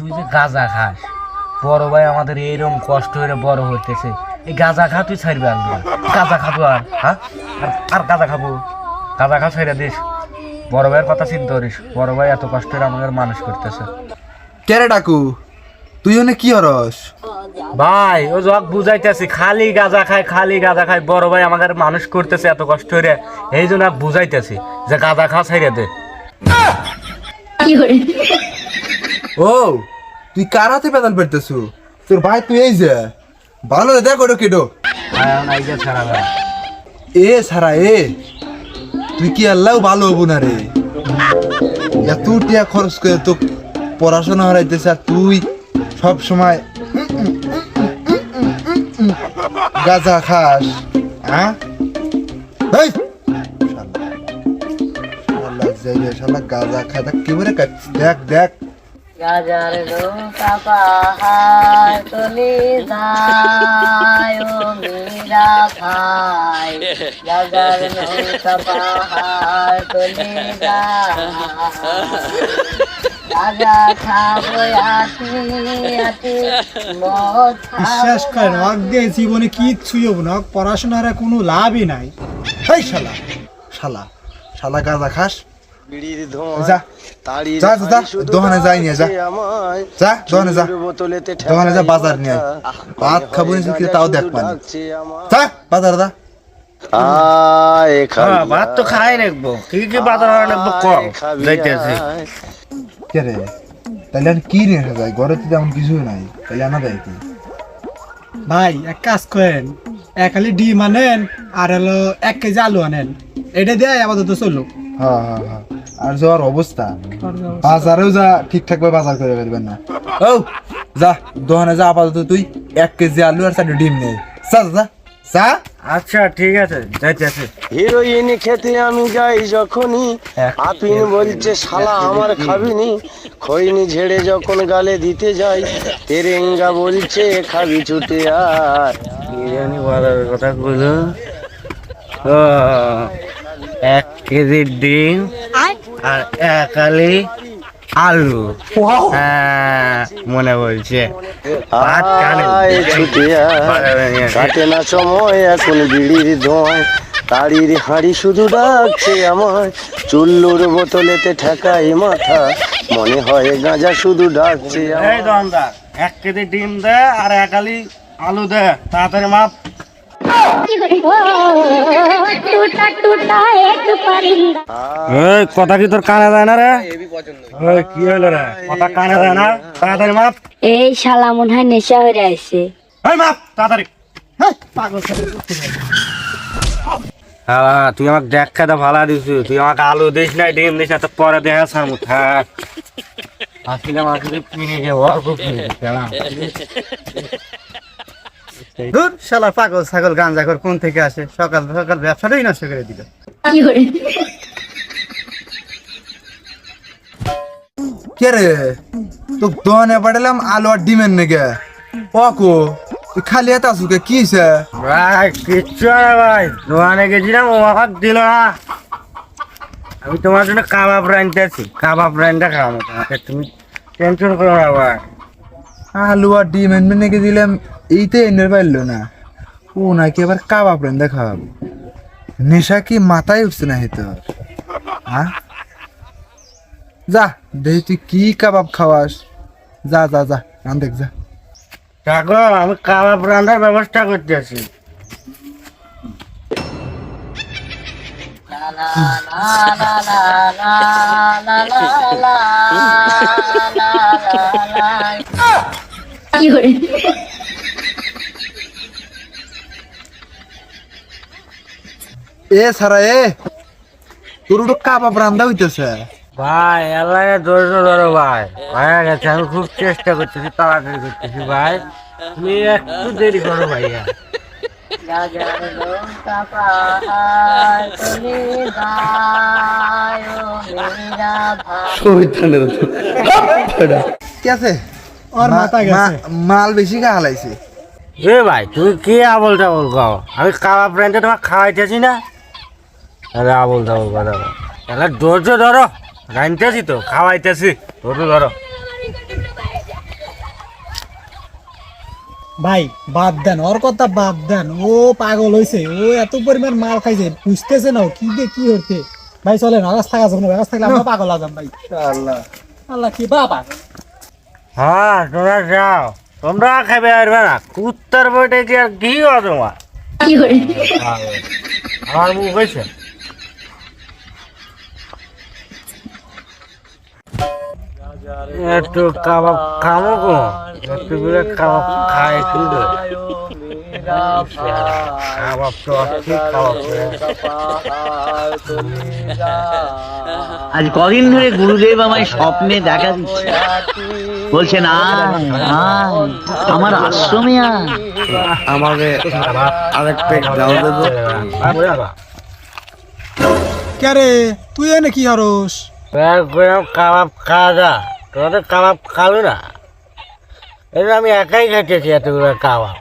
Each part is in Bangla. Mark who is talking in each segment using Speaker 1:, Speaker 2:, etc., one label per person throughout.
Speaker 1: তুই যে গাঁজা খাস বড় ভাই আমাদের এইরকম কষ্ট হয়ে বড় হইতেছে। এই গাঁজা খা তুই ছাড়বি আর গাঁজা খাব আর হ্যাঁ? আর- গাঁজা খাব? গাঁজা খা ছেড়ে দিস। বড় ভাইয়ের কথা চিন্তা করিস। বড় ভাই এত কষ্ট করে আমাদের মানুষ করতেছে।
Speaker 2: কেরে ডাকু? তুই ওনে কি হরস
Speaker 1: ভাই ও জগ বুঝাইতেছি খালি গাঁজা খায় খালি গাঁজা খায় বড় ভাই আমাদের মানুষ করতেছে এত কষ্ট করে। এই জন্য আর বুঝাইতেছি যে গাঁজা খা ছেড়ে দে।
Speaker 2: ও তুই কার হাতে পেদাল পেরতেছু? তোর ভাই তুই এই যে। ভালো রে দেখ ওটা কেডো
Speaker 1: ছাড়া
Speaker 2: এ সারা এ। তুই কি আল্লাহ ভালো হব না রে? এত টিয়া খরচ করে তো পড়াশোনা হারাইতেছে আর তুই সব সময় গাঁজা খাস হ্যাঁ? গাঁজা খায় কি খাচ্ছিস? দেখ দেখ।
Speaker 3: নৌকা পাহাড় যায় ও মীরা ভাই। নৌকা পাহাড় যায়। খাব
Speaker 4: বিশ্বাস করেন অক দিয়ে জীবনে কিচ্ছুই হব না অক পড়াশোনার কোনো লাভই নাই।
Speaker 2: এই শালা শালা শালা গাঁজা খাস
Speaker 5: বিড়ির
Speaker 2: যা।
Speaker 5: তাড়ির
Speaker 2: যা, যা, যা,
Speaker 5: হাড়ি শুধু
Speaker 2: দোকানে যাই নিয়ে যা। যা দোকানে যা। দোকানে যা বাজার নিয়ে ভাত খাব
Speaker 5: মনে
Speaker 2: কি তাও দেখ
Speaker 5: শুধু
Speaker 2: পানি যা বাজার দা
Speaker 5: আয় খাবি
Speaker 1: হ্যাঁ, ভাত তো খাই রাখব। কি কি বাজার রাখব কম যাইতেছি।
Speaker 2: কে রে? তাহলে আর কি নিয়ে যায়? ঘরে তো তেমন কিছু নাই। তাহলে আনা যায় কি?
Speaker 4: ভাই এক কাজ করেন। এক খালি ডিম আনেন আর হলো এক কেজি আলু আনেন। এটা দিয়ে আপাতত চলুক।
Speaker 2: হ্যাঁ হ্যাঁ হ্যাঁ। আর যাওয়ার অবস্থা। বাজারেও যা ঠিকঠাক ভাবে বাজার করে পারবেন না। ও যা দোকানে যা আপাতত তুই এক কেজি আলু আর চারটে ডিম নে। যা যা, যা।
Speaker 1: আচ্ছা ঠিক আছে যাইতেছি
Speaker 5: হিরোইন খেতে আমি যাই যখনই আপিন বলছে শালা আমার খাবিনি। খৈনি ঝেড়ে যখন গালে দিতে যাই তেরেঙ্গা বলছে খাবি ছুটে আর
Speaker 1: বিরিয়ানি বলার কথা বলো। ও এক কেজি ডিম। আর এক আলি হ্যাঁ, মনে বলছে।
Speaker 5: কাটে না সময় এখন বিড়ির ধোঁয়ায় তাড়ির হাঁড়ি শুধু ডাকছে আমায় চুল্লুর বোতলেতে ঠেকাই মাথা মনে হয় গাঁজা শুধু ডাকছে
Speaker 1: এক কেজি ডিম দে আর এক আলি আলু দে তাড়াতাড়ি মাপ
Speaker 6: टूटा
Speaker 1: কথা কি তোর কানে যায় না রে? কি হলো রে? কথা কানে যায় না? তাড়াতাড়ি মাপ।
Speaker 6: এই শালা মনে হয় নেশা হয়ে আছে।
Speaker 1: মাপ তাড়াতাড়ি। তুই আমাকে দেখ খেতে ভালো দিস তুই। আমাকে আলু দিস না ডিম দিস না তো পরে দেখা সামু থাক। আসলে
Speaker 4: কিনে শালা পাগল ছাগল গাঞ্জা করে কোন থেকে আসে? সকাল সকাল ব্যবসাটাই নষ্ট করে দিল।
Speaker 2: কে রে? তো দোকানে পাঠালাম আলু আর ডিমের নেগে। অকো তুই খালি এত আসুকে কি? হইছে?
Speaker 1: ভাই কিচ্ছু না ভাই। দোকানে গেছিলাম ও আমাকে দিল না। আমি তোমার জন্য কাবাব রানতে আছি। কাবাব রানতে খাওয়াবো তোমাকে তুমি টেনশন করো না ভাই।
Speaker 2: আলু আর ডিম এনে নেগে দিলাম এইতে এনে পারল না। ও নাকি আবার কাবাব রান্দা খাওয়াবো। নেশা কি মাথায় উঠছে না হেতর হ্যাঁ? যা দেখি তুই কি কাবাব খাওয়াস? যা যা যা রান্ধেক যা।
Speaker 1: থাকো আমি কাবাব রান্নার ব্যবস্থা করতে আছি।
Speaker 2: এ সারা এ। তোর তো কাবাব রান্দা হইতেছে।
Speaker 1: ভাই আল্লাহ ধৈর্য ধরো ভাই। হয়ে গেছে আমি খুব চেষ্টা করতেছি তাড়াতাড়ি করতেছি ভাই। তুমি একটু দেরি করো ভাইয়া।
Speaker 4: ওর মাথা গেছে।
Speaker 2: মাল বেশি গা হালাইছে।
Speaker 1: এ ভাই তুমি কি আবল টাবল খাও আমি কাবা রান্তে তোমার খাওয়াইতেছি না? আরে আবল টাবল কথা বলো। তাহলে ধৈর্য ধরো রানতেছি তো খাওয়াইতেছি ধৈর্য ধরো।
Speaker 4: ভাই বাদ দেন ওর কথা বাদ দেন। ও পাগল হইছে ও এত পরিমাণ মাল খাইছে বুঝতেছে না কি দিয়ে কি হচ্ছে ভাই চলেন আগাছ থাকা যাবে না আগাছ থাকলে আমরা পাগল আজাম ভাই।
Speaker 2: আল্লাহ
Speaker 4: আল্লাহ কি বাবা।
Speaker 1: হ্যাঁ তোমরা যাও তোমরা খাবে আসবে না কুত্তার বইটা কি আর কি হয় তোমার? আমার মুখ হয়েছে একটু কাবাব খামো গো। একটু করে কাবাব খাই কাবাব তো কাবাব
Speaker 7: আজ কদিন ধরে গুরুদেব আমায় স্বপ্নে দেখা দিচ্ছে। বলছেন আমার আশ্রমে
Speaker 1: আমাকে আরেক পেট দাও দেবো।
Speaker 4: কে রে? তুই এনে কি হরস
Speaker 1: কাবাব খাওয়া যা। তোরা তো কাবাব খাবি না? এটা আমি একাই খেতেছি এতগুলো কাবাব।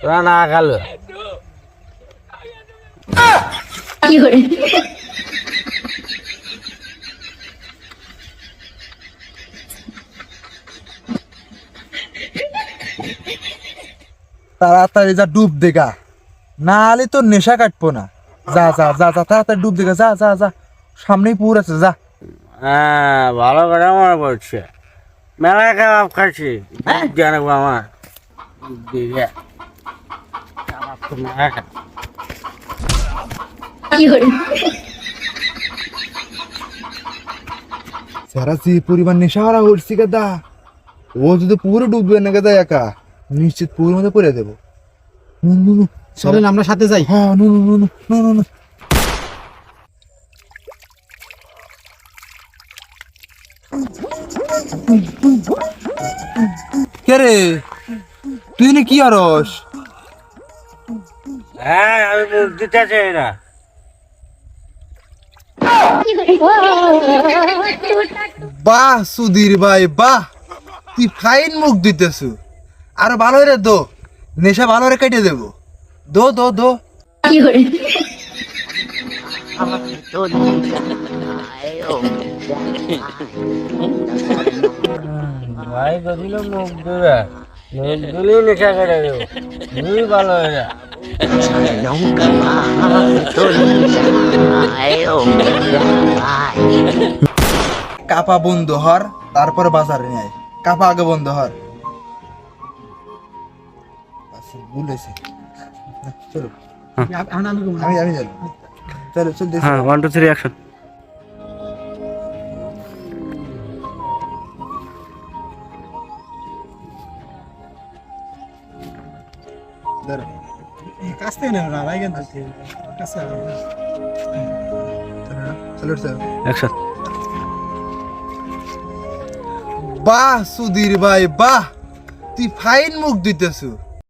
Speaker 1: তোরা না খালো?
Speaker 2: তাড়াতাড়ি যা, ডুব দেখা না হলে তো নেশা কাটবো না। যা যা যা যা, তাড়াতাড়ি ডুব দেখা যা যা যা। সামনেই পুর আছে, যা।
Speaker 1: হ্যাঁ ভালো করে মনে পড়ছে। মেলা কাবাব খাচ্ছি জানাব আমার। দিকে কাবাব মেলা খা
Speaker 2: যারা যে পরিমাণ নেশা হারা হচ্ছে গাদা ও যদি পুরো ডুববে না গাদা একা নিশ্চিত পুরোর মধ্যে পড়ে দেবো। নুন নুন নুন।
Speaker 4: চলেন আমরা সাথে যাই।
Speaker 2: হ্যাঁ নুন নুন নুন নুন নুন। কে রে? তুই নি কি আরস?
Speaker 1: হ্যাঁ আমি দিতে চাই না।
Speaker 2: বাহ সুধীর ভাই বাহ। তুই ফাইন মুখ দিতেছু। আরও ভালো রে দো। নেশা ভালো রে কেটে দেবো। দো দো দো।
Speaker 1: ভাই কদিল মুখ দূরে মুখ নেশা করে দেবো। তুই ভালো হয়ে যা।
Speaker 2: কাপা বন্ধ হর তারপর বাজারে নেয় কাপা আগে বন্ধ হর। চলো।
Speaker 4: আমি।
Speaker 2: আমি চলো চল দেখি
Speaker 1: হ্যাঁ ওয়ান টু থ্রি অ্যাকশন
Speaker 2: দাঁড়া।
Speaker 4: কাছ থেকে নেব না ভাই কিন্তু কাছে আয়।
Speaker 2: চলো চলো
Speaker 1: অ্যাকশন
Speaker 2: বাহ সুধীর ভাই বাহ। তুই ফাইন মুখ দিতেছু